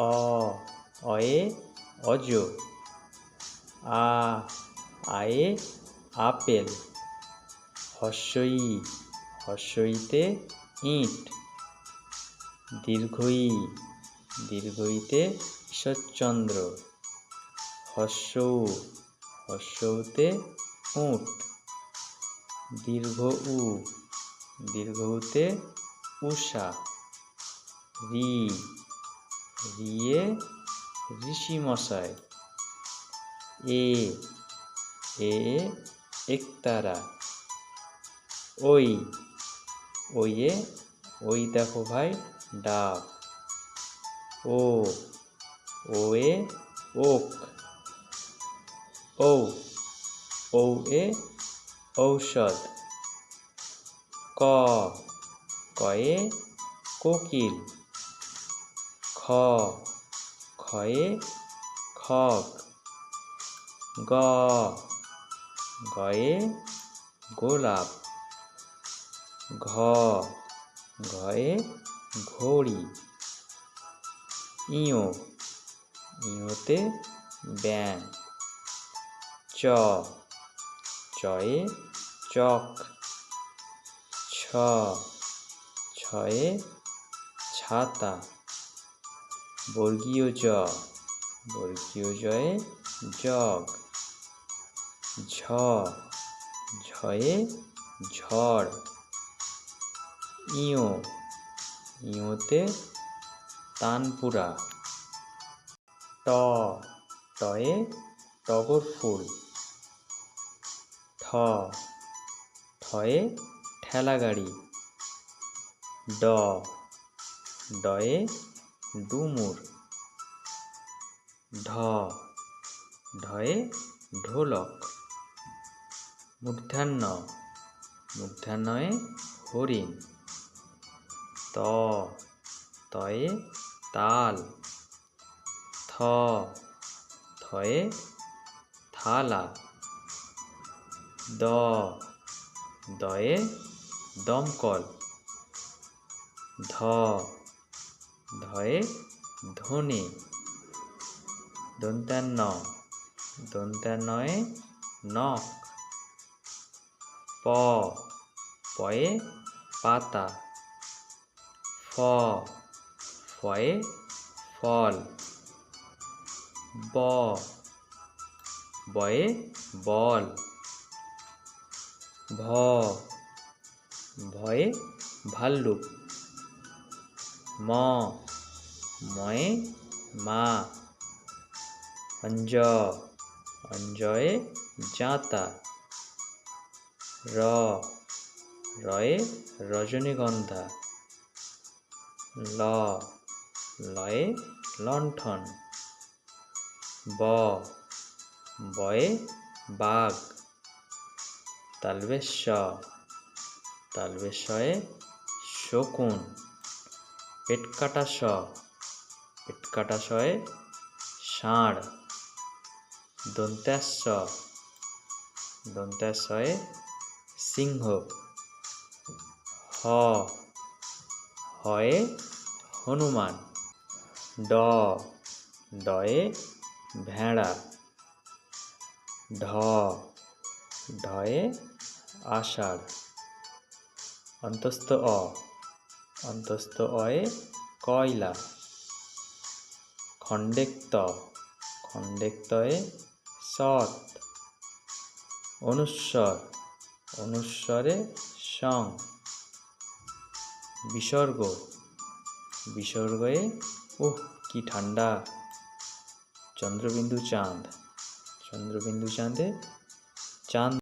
অ অয়ে অজ আ আয়ে আপেল হর্ষই হর্ষইতে ইট দীর্ঘই দীর্ঘইতে ঈশ্বরচন্দ্র হর্ষৌ হর্ষৌতে উট দীর্ঘ উ দীর্ঘউতে উষা রি রিয়ে ঋষি মশাই এ এ, একতারা, ওই, ওইয়ে, ওই দেখো ভাই, ডাব, ও ও এ ওক ও ও এ ঔষধ, ক, কয়ে, কোকিল। খ, খয়ে খগ গ, গয়ে গোলাপ, ঘ ঘয়ে ঘড়ি ইও ইওতে ব্যাং চ, চয়ে চক, ছ, ছয়ে ছাতা। বর্গীয় জ। বর্গীয় জয়ে জগ। ঝ। ঝয়ে ঝড়। ইও ইওতে তানপুরা। ট। টয়ে টগর ফুল ঠ ঠয়ে ঠেলা গাড়ি ড। ডয়ে ডুমুর। ঢ। ঢয়ে ঢোলক। মূর্ধান্য মূর্ধান্যয়ে হরিণ। ত। তয়ে তাল। থ। থয়ে থালা। দ। দয়ে দমকল। ধ। ধয়ে ধনে। দন্তান্ন। দন্তান্নয়ে নখ। প। পয়ে পাতা। ফ। ফয়ে ফল। ব। বয়ে বল। ভ। ভয়ে ভাল্লুক। ম, ময়ে মা। অঞ্জ, অঞ্জয়ে জাঁতা। র, রয়ে রজনীগন্ধা। ল, লয়ে লণ্ঠন। ব, বয়ে বাঘ। তালবেশ তালবেশয়ে শকুন। পেট কাটা স পেট কাটা শয়ে। ষাঁড় দন্ত্যাস্য দন্ত্যাশয়ে সিংহ। হ। হয়ে হনুমান। ড। ডয়ে ভেড়া। ঢ। ঢয়ে আষাঢ়। অন্তস্থ অ। অন্তস্থ অয়ে কয়লা। খণ্ডেক্ত, খণ্ডেক্তয়ে সৎ। অনুস্বর, অনুস্বরে সং। বিসর্গ, বিসর্গয়ে উহ, কি ঠান্ডা। চন্দ্রবিন্দু চাঁদ, চন্দ্রবিন্দু চাঁদে চাঁদ।